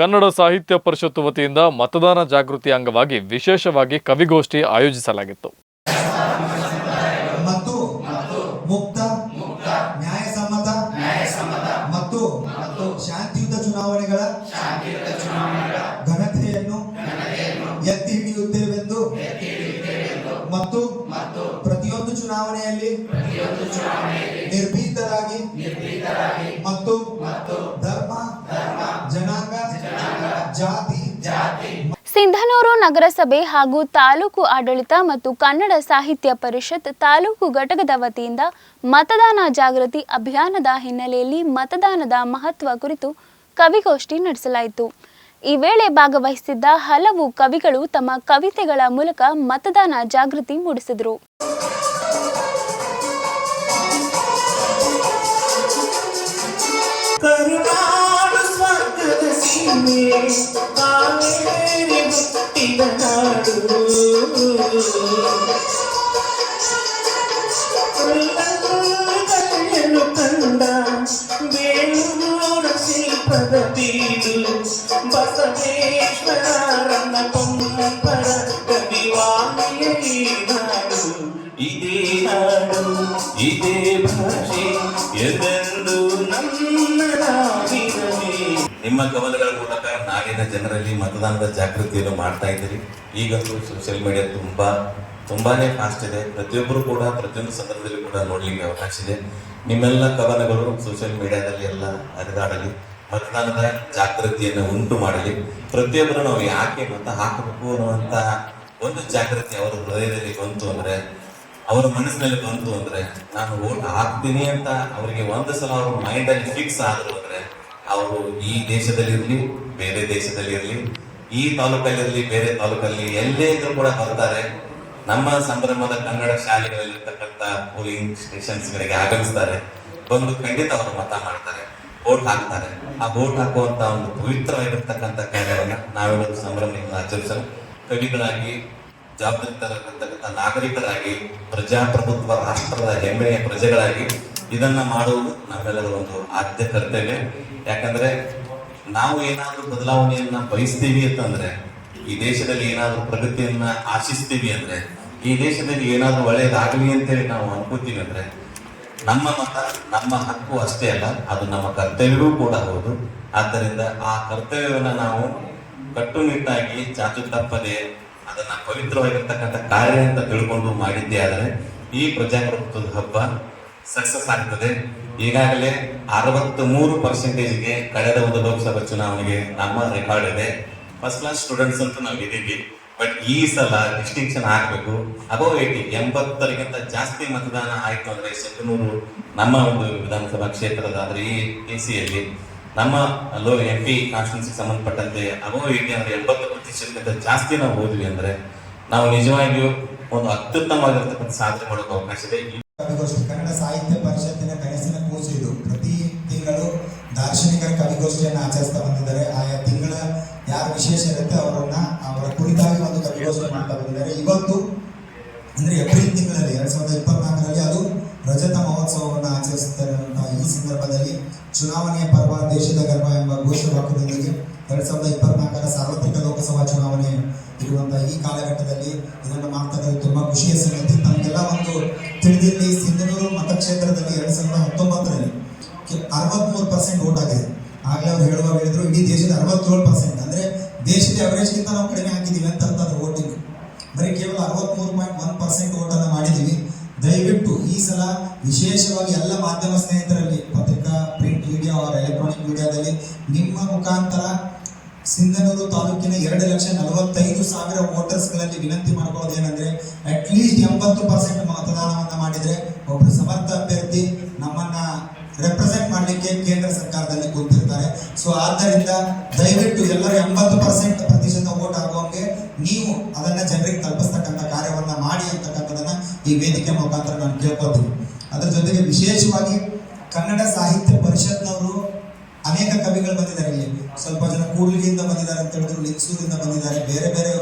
ಕನ್ನಡ ಸಾಹಿತ್ಯ ಪರಿಷತ್ತು ವತಿಯಿಂದ ಮತದಾನ ಜಾಗೃತಿ ಅಂಗವಾಗಿ ವಿಶೇಷವಾಗಿ ಕವಿಗೋಷ್ಠಿ ಆಯೋಜಿಸಲಾಗಿತ್ತು. ಮತ್ತು ಮುಕ್ತ ಪ್ರತಿಯೊಂದು ಚುನಾವಣೆಯಲ್ಲಿ ನಗರಸಭೆ ಹಾಗೂ ತಾಲೂಕು ಆಡಳಿತ ಮತ್ತು ಕನ್ನಡ ಸಾಹಿತ್ಯ ಪರಿಷತ್ ತಾಲೂಕು ಘಟಕದ ವತಿಯಿಂದ ಮತದಾನ ಜಾಗೃತಿ ಅಭಿಯಾನದ ಹಿನ್ನೆಲೆಯಲ್ಲಿ ಮತದಾನದ ಮಹತ್ವ ಕುರಿತು ಕವಿಗೋಷ್ಠಿ ನಡೆಸಲಾಯಿತು. ಈ ವೇಳೆ ಭಾಗವಹಿಸಿದ್ದ ಹಲವು ಕವಿಗಳು ತಮ್ಮ ಕವಿತೆಗಳ ಮೂಲಕ ಮತದಾನ ಜಾಗೃತಿ ಮೂಡಿಸಿದರು. ಕರುನಾಡು నాడు శిల్పదీలు బసవేశ్వరన్న పంపర కవివాణి నాడు ఇదే నాడు ఇదే భాష ఎదరు ನಿಮ್ಮ ಗಮನಗಳ ಮೂಲಕ ನಾಡಿನ ಜನರಲ್ಲಿ ಮತದಾನದ ಜಾಗೃತಿಯನ್ನು ಮಾಡ್ತಾ ಇದ್ದೀರಿ. ಈಗಂತೂ ಸೋಷಿಯಲ್ ಮೀಡಿಯಾ ತುಂಬಾ, ತುಂಬಾನೇ ಫಾಸ್ಟ್ ಇದೆ. ಪ್ರತಿಯೊಬ್ಬರು ಕೂಡ, ಪ್ರತಿಯೊಂದು ಸಂದರ್ಭದಲ್ಲಿ ಕೂಡ ನೋಡ್ಲಿಕ್ಕೆ ಅವಕಾಶ ಇದೆ. ನಿಮ್ಮೆಲ್ಲ ಕವನಗಳು ಸೋಷಿಯಲ್ ಮೀಡಿಯಾದಲ್ಲಿ ಎಲ್ಲ ಹರಿದಾಡಲಿ. ಮತದಾನದ ಜಾಗೃತಿಯನ್ನು ಉಂಟು ಮಾಡಲಿ. ಪ್ರತಿಯೊಬ್ಬರು ನಾವು ಯಾಕೆ ಮತ ಹಾಕಬೇಕು ಅನ್ನುವಂತ ಒಂದು ಜಾಗೃತಿ ಅವರ ಹೃದಯದಲ್ಲಿ ಬಂತು ಅಂದ್ರೆ, ಅವರ ಮನಸ್ಸಿನಲ್ಲಿ ಬಂತು ಅಂದ್ರೆ, ನಾನು ಓಟ್ ಹಾಕ್ತೀನಿ ಅಂತ ಅವರಿಗೆ ಒಂದು ಸಲ ಅವ್ರ ಮೈಂಡ್ ಅಲ್ಲಿ ಫಿಕ್ಸ್ ಆದ್ರು ಅವರು ಈ ದೇಶದಲ್ಲಿ ಇರ್ಲಿ ಬೇರೆ ದೇಶದಲ್ಲಿ ಇರ್ಲಿ ಈ ತಾಲೂಕಲ್ಲಿರಲಿ, ಬೇರೆ ತಾಲೂಕಲ್ಲಿ ಎಲ್ಲೇ ಇದ್ರೂ ಕೂಡ ಬರ್ತಾರೆ. ನಮ್ಮ ಸಂಭ್ರಮದ ಕನ್ನಡ ಶಾಲೆಗಳಲ್ಲಿರ್ತಕ್ಕಂಥ ಪೋಲಿಂಗ್ ಸ್ಟೇಷನ್ಸ್ಗಳಿಗೆ ಆಗಮಿಸ್ತಾರೆ. ಬಂದು ಖಂಡಿತ ಅವರು ಮತ ಮಾಡ್ತಾರೆ ವೋಟ್ ಹಾಕ್ತಾರೆ. ಆ ವೋಟ್ ಹಾಕುವಂತ ಒಂದು ಪವಿತ್ರವಾಗಿರ್ತಕ್ಕಂಥ ಕಾರ್ಯವನ್ನ ನಾವೆಲ್ಲರೂ ಸಂಭ್ರಮದಿಂದ ಆಚರಿಸಲು ಕವಿಗಳಾಗಿ ಜವಾಬ್ದಾರಿತಕ್ಕಂಥ ನಾಗರಿಕರಾಗಿ, ಪ್ರಜಾಪ್ರಭುತ್ವ ರಾಷ್ಟ್ರದ ಹೆಮ್ಮೆಯ ಪ್ರಜೆಗಳಾಗಿ ಇದನ್ನ ಮಾಡುವುದು ನಮ್ಮೆಲ್ಲರ ಒಂದು ಆದ್ಯ ಕರ್ತವ್ಯ. ಯಾಕಂದ್ರೆ ನಾವು ಏನಾದ್ರೂ ಬದಲಾವಣೆಯನ್ನ ಬಯಸ್ತೀವಿ ಅಂತಂದ್ರೆ, ಈ ದೇಶದಲ್ಲಿ ಏನಾದ್ರೂ ಪ್ರಗತಿಯನ್ನ ಆಶಿಸ್ತೀವಿ ಅಂದ್ರೆ, ಈ ದೇಶದಲ್ಲಿ ಏನಾದ್ರೂ ಒಳ್ಳೇದಾಗಲಿ ಅಂತೇಳಿ ನಾವು ಅನ್ಕೋತೀವಿ ಅಂದ್ರೆ, ನಮ್ಮ ಮತ, ನಮ್ಮ ಹಕ್ಕು ಅಷ್ಟೇ ಅಲ್ಲ, ಅದು ನಮ್ಮ ಕರ್ತವ್ಯವೂ ಕೂಡ ಹೌದು. ಆದ್ದರಿಂದ ಆ ಕರ್ತವ್ಯವನ್ನ ನಾವು ಕಟ್ಟುನಿಟ್ಟಾಗಿ ಚಾಚು ತಪ್ಪದೆ ಅದನ್ನ ಪವಿತ್ರವಾಗಿರ್ತಕ್ಕಂಥ ಕಾರ್ಯ ಅಂತ ತಿಳ್ಕೊಂಡು ಮಾಡಿದ್ದೇ ಆದರೆ, ಈ ಪ್ರಜಾಪ್ರಭುತ್ವದ ಹಬ್ಬ ಸಕ್ಸಸ್ ಆಗ್ತದೆ. ಈಗಾಗಲೇ ಅರವತ್ತ್ ಮೂರು ಪರ್ಸೆಂಟೇಜ್ಗೆ ಕಳೆದ ಒಂದು ಲೋಕಸಭಾ ಚುನಾವಣೆಗೆ ನಮ್ಮ ರೆಕಾರ್ಡ್ ಇದೆ. ಫಸ್ಟ್ ಕ್ಲಾಸ್ ಸ್ಟೂಡೆಂಟ್ಸ್ ಅಂತ ನಾವು ಇದೀವಿ ಬಟ್ ಈ ಸಲ ಡಿಸ್ಟಿಂಕ್ಷನ್ ಆಗಬೇಕು. ಅಬೌವ್ ಏಟಿ ಎಂಬತ್ತರಿಗಿಂತ ಜಾಸ್ತಿ ಮತದಾನ ಆಯಿತು ಅಂದರೆ ಸಿಂಧನೂರು ನಮ್ಮ ಒಂದು ವಿಧಾನಸಭಾ ಕ್ಷೇತ್ರದ ಆದರೆ ಈ ಎ ಸಿಯಲ್ಲಿ ನಮ್ಮ ಲೋ ಎಂ ಪಿ ಕಾನ್ಸ್ಟಿಟ್ಯೂನ್ಸಿಗೆ ಸಂಬಂಧಪಟ್ಟಂತೆ ಅಬೌವ್ ಏಟಿ ಅಂದರೆ ಎಂಬತ್ತು ಪ್ರತಿಶತಕ್ಕಿಂತ ಜಾಸ್ತಿ ನಾವು ಹೋದ್ವಿ ಅಂದರೆ, ನಾವು ನಿಜವಾಗಿಯೂ ಒಂದು ಅತ್ಯುತ್ತಮವಾಗಿರ್ತಕ್ಕಂಥ ಸಾಧನೆ ಮಾಡೋಕೆ ಅವಕಾಶ ಇದೆ. ಕವಿಗೋಷ್ಠಿ ಕನ್ನಡ ಸಾಹಿತ್ಯ ಪರಿಷತ್ತಿನ ಕನಸಿನ ಕೂಸು ಇದು. ಪ್ರತಿ ತಿಂಗಳು ದಾರ್ಶನಿಕರ ಕವಿಗೋಷ್ಠಿಯನ್ನು ಆಚರಿಸ್ತಾ ಬಂದಿದ್ದಾರೆ. ಆಯಾ ತಿಂಗಳ ಯಾರು ವಿಶೇಷ ಇರುತ್ತೆ ಅವರನ್ನ, ಅವರ ಕುರಿತಾಗಿ ಒಂದು ಕವಿಗೋಷ್ಠಿ ಮಾಡ್ತಾ ಬಂದಿದ್ದಾರೆ. ಇವತ್ತು ಅಂದ್ರೆ ಏಪ್ರಿಲ್ ತಿಂಗಳಲ್ಲಿ, ಎರಡ್ ಸಾವಿರದ ಇಪ್ಪತ್ನಾಲ್ಕರಲ್ಲಿ ಅದು ರಜತ ಮಹೋತ್ಸವವನ್ನು ಆಚರಿಸುತ್ತಿರುವಂತಹ ಈ ಸಂದರ್ಭದಲ್ಲಿ ಚುನಾವಣೆಯ ಪರ್ವ, ದೇಶದ ಗರ್ಭ ಎಂಬ ಘೋಷವಾಕ್ಯದೊಂದಿಗೆ ಎರಡ್ ಸಾವಿರದ ಇಪ್ಪತ್ನಾಲ್ಕರ ಸಾರ್ವತ್ರಿಕ ಲೋಕಸಭಾ ಚುನಾವಣೆ ಇರುವಂತಹ ಈ ಕಾಲಘಟ್ಟದಲ್ಲಿ ಇದನ್ನು ಅರವತ್ತೇಳು ಪರ್ಸೆಂಟ್ ಅಂದ್ರೆ ದೇಶದ ಅವರೇಜ್ಗಿಂತ ನಾವು ಕಡಿಮೆ ಹಾಕಿದೀವಿ ಅಂತ ಅರ್ಥ ಅದ್ರ ವೋಟಿಂಗ್ ಬರೀ ಕೇವಲ ಅರವತ್ಮೂರು ಪಾಯಿಂಟ್ ಒನ್ ಪರ್ಸೆಂಟ್ ಓಟನ್ನು ಮಾಡಿದ್ದೀವಿ. ದಯವಿಟ್ಟು ಈ ಸಲ ವಿಶೇಷವಾಗಿ ಎಲ್ಲ ಮಾಧ್ಯಮ ಸ್ನೇಹಿತರಲ್ಲಿ, ಪತ್ರಿಕಾ ಪ್ರಿಂಟ್ ಮೀಡಿಯಾ ಅವರ ಎಲೆಕ್ಟ್ರಾನಿಕ್ ಮೀಡಿಯಾದಲ್ಲಿ ನಿಮ್ಮ ಮುಖಾಂತರ ಸಿಂಧನೂರು ತಾಲೂಕಿನ ಎರಡು ಲಕ್ಷ ನಲವತ್ತೈದು ಸಾವಿರ ವೋಟರ್ಸ್ಗಳಲ್ಲಿ ವಿನಂತಿ ಮಾಡ್ಕೊಳ್ಳೋದು ಏನಂದ್ರೆ ಅಟ್ಲೀಸ್ಟ್ ಎಂಬತ್ತು ಪರ್ಸೆಂಟ್ ಮತದಾನವನ್ನ ಮಾಡಿದ್ರೆ ಒಬ್ಬರು ಸಮರ್ಥ ಅಭ್ಯರ್ಥಿ ನಮ್ಮನ್ನ ರೆಪ್ರೆಸೆಂಟ್ ಮಾಡಲಿಕ್ಕೆ ಕೇಂದ್ರ ಸರ್ಕಾರದಲ್ಲಿ ಕೂತಿರ್ತಾರೆ ಸೊ ಆದ್ದರಿಂದ ದಯವಿಟ್ಟು ಎಲ್ಲರೂ ಎಂಬತ್ತು ಪರ್ಸೆಂಟ್ ಪ್ರತಿಶತ ವೋಟ್ ಆಗುವಂಗೆ ನೀವು ಅದನ್ನ ಜನರಿಗೆ ತಲುಪಿಸ್ತಕ್ಕಂಥ ಕಾರ್ಯವನ್ನ ಮಾಡಿ ಅಂತಕ್ಕಂಥದನ್ನ ಈ ವೇದಿಕೆ ಮುಖಾಂತರ ನಾನು ಕೇಳ್ಕೊತೀನಿ ಅದರ ಜೊತೆಗೆ ವಿಶೇಷವಾಗಿ ಕನ್ನಡ ಸಾಹಿತ್ಯ ಪರಿಷತ್ನವರು ಅನೇಕ ಕವಿಗಳು ಬಂದಿದ್ದಾರೆ ಇಲ್ಲಿ. ಸ್ವಲ್ಪ ಜನ ಕೂಡ್ಲಿಗಿಂದ ಬಂದಿದ್ದಾರೆ ಅಂತ ಹೇಳಿದ್ರು, ಲಿಂಗಸೂರಿಂದ ಬಂದಿದ್ದಾರೆ, ಬೇರೆ ಬೇರೆ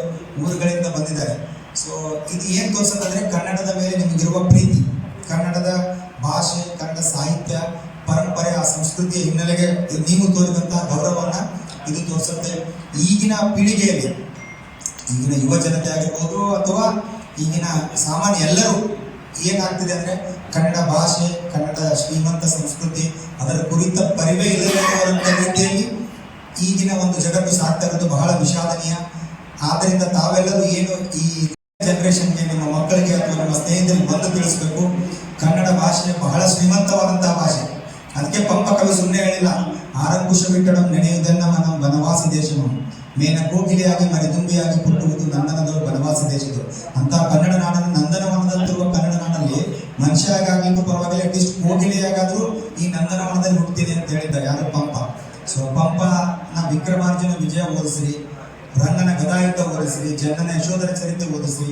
ಊರುಗಳಿಂದ ಬಂದಿದ್ದಾರೆ. ಸೊ ಇದು ಏನ್ ತೋರಿಸೋದಂದ್ರೆ ಕನ್ನಡದ ಮೇಲೆ ನಿಮಗಿರುವ ಪ್ರೀತಿ. ಕನ್ನಡದ ಭಾಷೆ, ಕನ್ನಡ ಸಾಹಿತ್ಯ ಪರಂಪರೆ, ಆ ಸಂಸ್ಕೃತಿಯ ಹಿನ್ನೆಲೆಗೆ ನೀವು ತೋರಿದಂತಹ ಗೌರವವನ್ನ ಇದು ತೋರಿಸುತ್ತೆ. ಈಗಿನ ಪೀಳಿಗೆಯಲ್ಲಿ, ಈಗಿನ ಯುವ ಜನತೆ ಆಗಿರ್ಬೋದು ಅಥವಾ ಈಗಿನ ಸಾಮಾನ್ಯ ಎಲ್ಲರೂ ಏನಾಗ್ತಿದೆ ಅಂದ್ರೆ ಕನ್ನಡ ಭಾಷೆ, ಕನ್ನಡ ಶ್ರೀಮಂತ ಸಂಸ್ಕೃತಿ, ಅದರ ಕುರಿತ ಪರಿವೇ ಇಲ್ಲದಂತ ರೀತಿಯಲ್ಲಿ ಈಗಿನ ಒಂದು ಜಗತ್ತು ಸಾಗ್ತಾ ಇರೋದು ಬಹಳ ವಿಷಾದನೀಯ. ಆದ್ದರಿಂದ ತಾವೆಲ್ಲರೂ ಏನು ಈ ಜನರೇಷನ್ಗೆ ನಿಮ್ಮ ಮಕ್ಕಳಿಗೆ ಅಥವಾ ನಮ್ಮ ಸ್ನೇಹಿತರಿಗೆ ಬಂದು ತಿಳಿಸ್ಬೇಕು, ಕನ್ನಡ ಭಾಷೆ ಬಹಳ ಶ್ರೀಮಂತವಾದಂತಹ ಭಾಷೆ. ಅದಕ್ಕೆ ಪಂಪ ಕವಿ ಸುಮ್ಮನೆ ಹೇಳಿಲ್ಲ, ಆರಂಕುಶ ಬಿಟ್ಟಡ ನೆನೆಯುವುದನ್ನ ನಮ್ಮ ಬನವಾಸಿ ದೇಶವು ಮೇನ ಕೋಗಿಲೆಯಾಗಿ ಮರಿದುಂಬಿಯಾಗಿ ಪುಟ್ಟುವುದು ನನ್ನನದು ಬನವಾಸಿ ದೇಶದು. ಅಂತ ಕನ್ನಡ ನಾಡನ್ನು ನಂದನವನದಂತಿರುವ ಕನ್ನಡ ನಾಡಲ್ಲಿ ಮನುಷ್ಯ ಆಗ್ಲಿಕ್ಕೂ ಪರವಾಗಿಲ್ಲ, ಅಟ್ಲೀಸ್ಟ್ ಕೋಗಿಲೆಯಾಗಾದ್ರೂ ಈ ನಂದನವನದಲ್ಲಿ ಹುಡ್ತೀನಿ ಅಂತ ಹೇಳಿದ್ದಾರೆ. ಯಾರು ಪಂಪ? ಸೊ ಪಂಪನ ವಿಕ್ರಮಾರ್ಜುನ ವಿಜಯ ಓದಿಸ್ರಿ, ರಂಗನ ಗದಾಯುತ ಓದಿಸ್ರಿ ಜನನ ಯಶೋಧರ ಚರಿತ್ರೆ ಓದಿಸ್ರಿ.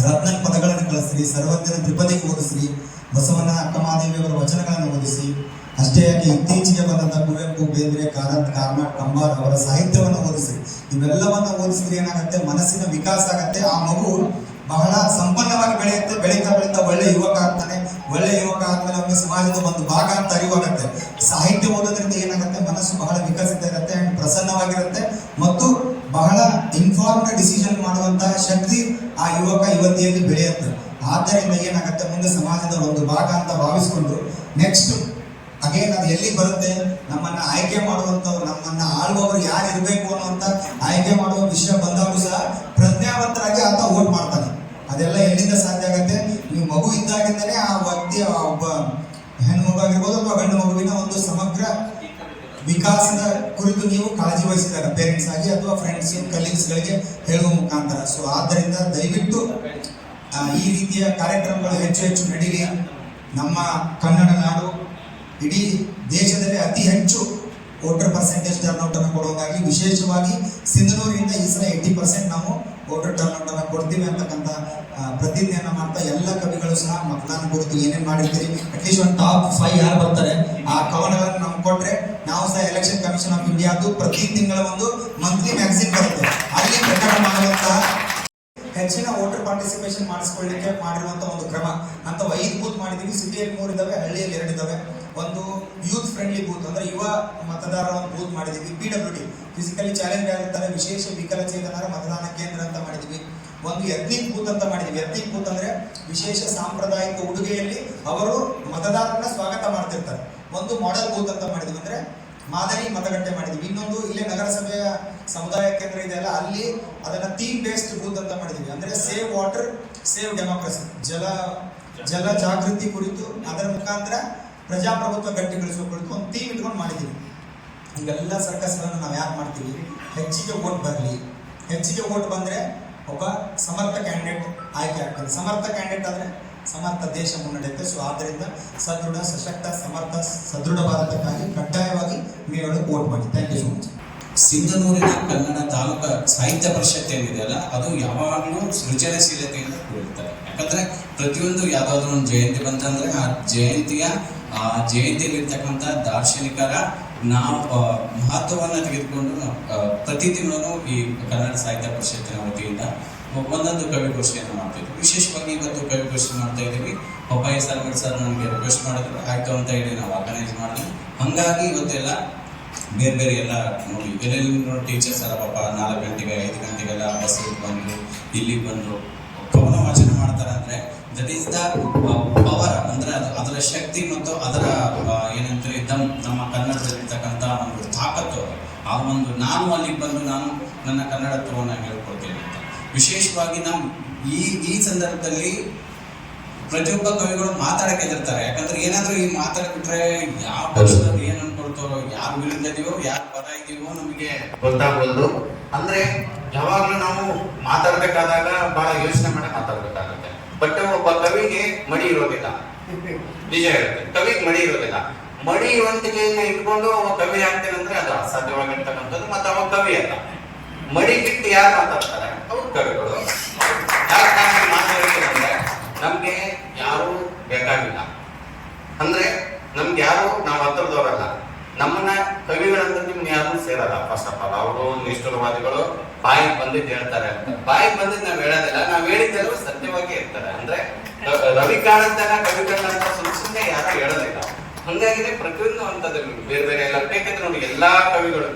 ರತ್ನನ್ ಪದಗಳನ್ನು ಕಳಿಸ್ರಿ ಸರ್ವಜ್ಞನ ತ್ರಿಪದಿಗೆ ಓದಿಸ್ರಿ ಬಸವನ ಅಕ್ಕಮಹಾದೇವಿಯವರ ವಚನಗಳನ್ನು ಓದಿಸಿ ಅಷ್ಟೇ ಯಾಕೆ ಇತ್ತೀಚೆಗೆ ಬಂದಂತ ಕುವೆಂಪು, ಬೇಂದ್ರೆ, ಕಾರಂತ್ ಕಾರ್ನಾಡ್ ಕಂಬಾರ್ ಅವರ ಸಾಹಿತ್ಯವನ್ನು ಓದಿಸಿ. ಇವೆಲ್ಲವನ್ನ ಓದಿಸಿದ್ರೆ ಏನಾಗುತ್ತೆ? ಮನಸ್ಸಿನ ವಿಕಾಸ ಆಗತ್ತೆ. ಆ ಮಗು ಬಹಳ ಸಂಪನ್ನವಾಗಿ ಬೆಳೆಯುತ್ತೆ. ಬೆಳೀತಾ ಬೆಳೀತಾ ಒಳ್ಳೆ ಯುವಕ ಆಗ್ತಾನೆ. ಒಳ್ಳೆ ಯುವಕ ಆದ್ಮೇಲೆ ಅವನಿಗೆ ಸಮಾಜದ ಒಂದು ಭಾಗ ಅಂತ ಅರಿವಾಗತ್ತೆ. ಸಾಹಿತ್ಯ ಓದೋದ್ರಿಂದ ಏನಾಗುತ್ತೆ? ಮನಸ್ಸು ಬಹಳ ವಿಕಸಿತ ಇರುತ್ತೆ ಅಂಡ್ ಪ್ರಸನ್ನವಾಗಿರುತ್ತೆ. ಮತ್ತು ಬಹಳ ಇನ್ಫಾರ್ಮ್ಡ್ ಡಿಸಿಷನ್ ಮಾಡುವಂತಹ ಶಕ್ತಿ ಆ ಯುವಕ ಯುವತಿಯಲ್ಲಿ ಬೆಳೆಯುತ್ತೆ. ಆದ್ದರಿಂದ ಏನಾಗುತ್ತೆ? ಮುಂದೆ ಸಮಾಜದ ಒಂದು ಭಾಗ ಅಂತ ಭಾವಿಸ್ಕೊಂಡು ನೆಕ್ಸ್ಟ್ ಅಗೇನ್ ಅದು ಎಲ್ಲಿ ಬರುತ್ತೆ? ನಮ್ಮನ್ನ ಆಯ್ಕೆ ಮಾಡುವಂತವ್ರು ನಮ್ಮನ್ನ ಆಳುವವರು ಯಾರು ಇರಬೇಕು ಅನ್ನುವಂತ ಆಯ್ಕೆ ಮಾಡುವ ವಿಷಯ ಬಂದಾಗ ಸಹ ಪ್ರಜ್ಞಾವಂತರಾಗಿ ಆತ ಓಟ್ ಮಾಡ್ತಾನೆ. ಅದೆಲ್ಲ ಎಲ್ಲಿಂದ ಸಾಧ್ಯ ಆಗುತ್ತೆ? ನೀವು ಮಗು ಇದ್ದಾಗಿಂದನೇ ಆ ವ್ಯಕ್ತಿ ಒಬ್ಬ ಹೆಣ್ಣು ಮಗು ಆಗಿರ್ಬೋದು ಅಥವಾ ಗಂಡು ಮಗುವಿನ ಒಂದು ಸಮಗ್ರ ವಿಕಾಸದ ಕುರಿತು ನೀವು ಕಾಳಜಿ ವಹಿಸಿದಾಗ ಪೇರೆಂಟ್ಸ್ ಆಗಿ ಅಥವಾ ಫ್ರೆಂಡ್ಸ್ ಕಲೀಗ್ಸ್ ಗಳಿಗೆ ಹೇಳುವ ಮುಖಾಂತರ. ಸೊ ಆದ್ದರಿಂದ ದಯವಿಟ್ಟು ಈ ರೀತಿಯ ಕಾರ್ಯಕ್ರಮಗಳು ಹೆಚ್ಚು ಹೆಚ್ಚು ನಡೀಲಿ. ನಮ್ಮ ಕನ್ನಡ ನಾಡು ಇಡೀ ದೇಶದಲ್ಲಿ ಅತಿ ಹೆಚ್ಚು ವೋಟರ್ ಪರ್ಸೆಂಟೇಜ್ ಟರ್ನ್ಔಟ್ ಅನ್ನು ಕೊಡುವುದಾಗಿ, ವಿಶೇಷವಾಗಿ ಸಿಂಧನೂರಿನಿಂದ ಈ ಸಲ ಏಯ್ಟಿ ಪರ್ಸೆಂಟ್ ನಾವು ವೋಟರ್ ಟರ್ನ್ಔಟ್ ಅನ್ನು ಕೊಡ್ತೀವಿ ಅಂತಕ್ಕಂಥ ಪ್ರತಿಜ್ಞೆಯನ್ನು ಮಾಡ್ತಾ ಎಲ್ಲ ಕವಿಗಳು ಸಹ ಮತದಾನ ಕುರಿತು ಏನೇನ್ ಮಾಡಿರ್ತೀರಿ ಅಟ್ಲೀಸ್ಟ್ ಒಂದು ಟಾಪ್ ಫೈವ್ ಯಾರು ಬರ್ತಾರೆ, ಆ ಕವನಗಳನ್ನು ನಮ್ಗೆ ಕೊಟ್ಟರೆ ನಾವು ಸಹ ಎಲೆಕ್ಷನ್ ಕಮಿಷನ್ ಆಫ್ ಇಂಡಿಯಾದು ಪ್ರತಿ ತಿಂಗಳ ಒಂದು ಮಂತ್ಲಿ ಮ್ಯಾಗಝಿನ್ ಬರುತ್ತೆ. ಅಲ್ಲಿ ಪ್ರಕಟ ಮಾಡುವಂತಹ ಹೆಚ್ಚಿನ ವೋಟರ್ ಪಾರ್ಟಿಸಿಪೇಷನ್ ಮಾಡಿಸ್ಕೊಳ್ಳಿಕ್ಕೆ ಮಾಡಿರುವಂತಹ ಒಂದು ಕ್ರಮ. ಅಂತ ಐದು ಬೂತ್ ಮಾಡಿದೀವಿ, ಸಿಟಿಯಲ್ಲಿ ಮೂರು ಇದಾವೆ, ಹಳ್ಳಿಯಲ್ಲಿ ಎರಡು ಇದಾವೆ. ಒಂದು ಯೂತ್ ಫ್ರೆಂಡ್ಲಿ ಬೂತ್ ಅಂದ್ರೆ ಯುವ ಮತದಾರರ ಒಂದು ಬೂತ್ ಮಾಡಿದೀವಿ P W D physically challenge ಆಗಿರ್ತಾರೆ, ವಿಶೇಷ ವಿಕಲಚೇತನರ ಮತದಾನ ಕೇಂದ್ರ ಅಂತ ಮಾಡಿದೀವಿ. ಒಂದು ಎಥ್ನಿಕ್ ಬೂತ್ ಅಂತ ಮಾಡಿದೀವಿ. ಎಥ್ನಿಕ್ ಬೂತ್ ಅಂದ್ರೆ ವಿಶೇಷ ಸಾಂಪ್ರದಾಯಿಕ ಉಡುಗೆಯಲ್ಲಿ ಅವರು ಮತದಾರರನ್ನ ಸ್ವಾಗತ ಮಾಡ್ತಿರ್ತಾರೆ. ಒಂದು ಮಾಡೆಲ್ ಬೂತ್ ಅಂತ ಮಾಡಿದ್ವಿ ಅಂದ್ರೆ ಮಾದರಿ ಮತಗಟ್ಟೆ ಮಾಡಿದೀವಿ. ಇನ್ನೊಂದು ಇಲ್ಲೇ ನಗರಸಭೆಯ ಸಮುದಾಯ ಕೇಂದ್ರ ಇದೆಯಲ್ಲ ಅಲ್ಲಿ ಅದನ್ನ ಥೀಮ್ ಬೇಸ್ಡ್ ಬೂತ್ ಅಂತ ಮಾಡಿದೀವಿ. ಅಂದ್ರೆ ಸೇವ್ ವಾಟರ್ ಸೇವ್ ಡೆಮೋಕ್ರಸಿ ಜಲ ಜಲ ಜಾಗೃತಿ ಕುರಿತು ಅದರ ಮುಖಾಂತರ ಪ್ರಜಾಪ್ರಭುತ್ವ ಗಟ್ಟಿಗೊಳಿಸುವ ಕುರಿತು ಒಂದು ಥೀಮ್ ಇಟ್ಕೊಂಡು ಮಾಡಿದೀವಿ. ಇವೆಲ್ಲ ಸರ್ಕಸ್ಗಳನ್ನು ನಾವು ಯಾಕೆ ಮಾಡ್ತೀವಿ? ಹೆಚ್ಚಿಗೆ ಓಟ್ ಬರಲಿ. ಹೆಚ್ಚಿಗೆ ಓಟ್ ಬಂದ್ರೆ ಒಬ್ಬ ಸಮರ್ಥ ಕ್ಯಾಂಡಿಡೇಟ್ ಆಯ್ಕೆ ಆಗ್ತದೆ. ಸಮರ್ಥ ಕ್ಯಾಂಡಿಡೇಟ್ ಆದರೆ ಸಮರ್ಥ ದೇಶ ಮುನ್ನಡೆಯುತ್ತೆ. ಸೊ ಆದ್ದರಿಂದ ಸದೃಢ, ಸಶಕ್ತ, ಸಮರ್ಥ ಸದೃಢ ಭಾರತಕ್ಕಾಗಿ ಕಡ್ಡಾಯವಾಗಿ ನೀವುಗಳು ಓಟ್ ಮಾಡಿ. ಥ್ಯಾಂಕ್ ಯು ಸೋ ಮಚ್ ಸಿಂಧನೂರಿನ ಕನ್ನಡ ತಾಲೂಕು ಸಾಹಿತ್ಯ ಪರಿಷತ್ ಏನಿದೆಯಲ್ಲ ಅದು ಯಾವಾಗಲೂ ಸೃಜನಶೀಲತೆಯಿಂದ ಕೂಡಿರ್ತಾರೆ ಯಾಕಂದ್ರೆ ಪ್ರತಿಯೊಂದು ಯಾವ್ದಾದ್ರು ಒಂದು ಜಯಂತಿ ಬಂತಂದ್ರೆ ಆ ಜಯಂತಿಯ, ಆ ಜಯಂತಿಯಲ್ಲಿರ್ತಕ್ಕಂಥ ದಾರ್ಶನಿಕರ ನಾವು ಮಹತ್ವವನ್ನು ತೆಗೆದುಕೊಂಡು ಪ್ರತಿ ತಿಂಗಳು ಈ ಕನ್ನಡ ಸಾಹಿತ್ಯ ಪರಿಷತ್ತಿನ ವತಿಯಿಂದ ಒಂದೊಂದು ಕವಿಗೋಷ್ಠಿಯನ್ನು ಮಾಡ್ತಿದ್ವಿ ವಿಶೇಷವಾಗಿ ಇವತ್ತು ಕವಿಗೋಷ್ಠಿ ಮಾಡ್ತಾ ಇದ್ದೀವಿ. ಪಪ್ಪಾಯ ಮತ್ತು ಸರ್ ನಮಗೆ ರಿಕ್ವೆಸ್ಟ್ ಮಾಡಿದ್ರು. ಆಯಿತು ಅಂತ ಹೇಳಿ ನಾವು ಆರ್ಗನೈಸ್ ಮಾಡಿದ್ವಿ. ಹಂಗಾಗಿ ಇವತ್ತೆಲ್ಲ ಬೇರೆ ಬೇರೆ ಎಲ್ಲ ನೋಡಿ, ಎಲ್ಲೆಲ್ಲಿ ಟೀಚರ್ಸ್ ಎಲ್ಲ ಪಾಪ ನಾಲ್ಕು ಗಂಟೆಗೆ, ಐದು ಗಂಟೆಗೆಲ್ಲ ಬಸ್ ಬಂದು ಇಲ್ಲಿಗೆ ಬಂದರು. ಕವನ ವಾಚನ ಮಾಡ್ತಾರೆ ಅಂದರೆ ದಟ್ ಈಸ್ ದ ಅಂದ್ರೆ ಶಕ್ತಿ ಮತ್ತು ಅದರ ಏನಂತ ಏನಂತಾರೆ ದಮ್ ನಮ್ಮ ಕನ್ನಡದಲ್ಲಿರ್ತಕ್ಕಂಥ ಒಂದು ತಾಕತ್ತು ಆ ಒಂದು ನಾನು ಅಲ್ಲಿಗೆ ಬಂದು ನಾನು ನನ್ನ ಕನ್ನಡತ್ವವನ್ನು ಹೇಳ್ಕೊಡ್ತೇನೆ ಅಂತ. ವಿಶೇಷವಾಗಿ ನಾವು ಈ ಈ ಸಂದರ್ಭದಲ್ಲಿ ಪ್ರತಿಯೊಬ್ಬ ಕವಿಗಳು ಮಾತಾಡಕ್ಕೆ ಹೆದರ್ತಾರೆ. ಯಾಕಂದ್ರೆ ಏನಾದ್ರೂ ಈ ಮಾತಾಡ್ಬಿಟ್ರೆ ಯಾವ ಪಕ್ಷದವ್ರು ಏನ್ ಅನ್ಕೊಳ್ತಾರೋ ಯಾರು ವಿರುದ್ಧ ಇದೀವೋ ಯಾರು ಪದ ಇದೀವೋ ನಮಗೆ ಗೊತ್ತಾಗ್ಬೋದು ಅಂದ್ರೆ ಯಾವಾಗ್ಲೂ ನಾವು ಮಾತಾಡ್ಬೇಕಾದಾಗ ಬಹಳ ಯೋಚನೆ ಮಾಡಿ ಮಾತಾಡ್ಬೇಕಾಗುತ್ತೆ. ಬಟ್ ಒಬ್ಬ ಕವಿಗೆ ಮಡಿ ಇರೋದಿಲ್ಲ. ನಿಜ ಹೇಳ್ತೀನಿ ಕವಿಗೆ ಮಣಿ ಇರೋದಿಲ್ಲ. ಮಣಿ ಇರುವಂತಿಕೆಯನ್ನ ಇಟ್ಕೊಂಡು ಅವ ಕವಿ ಆಗ್ತೇನೆ ಅಂದ್ರೆ ಅದು ಅಸಾಧ್ಯವಾಗಿರ್ತಕ್ಕಂಥದ್ದು ಮತ್ತೆ ಅವ ಕವಿ ಅಲ್ಲ. ಮಡಿ ಬಿಟ್ಟು ಯಾರು ಮಾತಾಡ್ತಾರೆ? ಅವ್ರು ಕವಿಗಳು. ಅಂದ್ರೆ ನಮ್ಗೆ ಯಾರು ಬೇಕಾಗಿಲ್ಲ. ಅಂದ್ರೆ ನಮ್ಗೆ ಯಾರು ನಾವು ಹತ್ರದವರಲ್ಲ. ನಮ್ಮನ್ನ ಕವಿಗಳಂತ ನಿಮ್ಗೆ ಯಾರು ಸೇರಲ್ಲ. ಫಸ್ಟ್ ಆಫ್ ಆಲ್ ಅವರು ನಿಷ್ಠುರವಾದಿಗಳು. ಬಾಯಿಗೆ ಬಂದಿದ್ದು ಹೇಳ್ತಾರೆ ಬಾಯಿಗೆ ಬಂದಿದ್ದು ನಾವು ಹೇಳೋದಿಲ್ಲ. ನಾವು ಹೇಳಿದ್ದೆಲ್ಲ ಸತ್ಯವಾಗಿ ಇರ್ತಾರೆ ಅಂದ್ರೆ ರವಿ ಕಾರಂತನ ಕವಿಗಳಂತ ಸುಮ್ ಸುಮ್ಮನೆ ಯಾರು ಹೇಳೋದಿಲ್ಲ. ಹಂಗಾಗಿನೇ ಪ್ರತಿಯೊಂದು ಹಂತದಲ್ಲಿ ಬೇರೆ ಬೇರೆ ಎಲ್ಲ ಬೇಕಂದ್ರೆ ನೋಡಿ, ಎಲ್ಲಾ ಕವಿಗಳು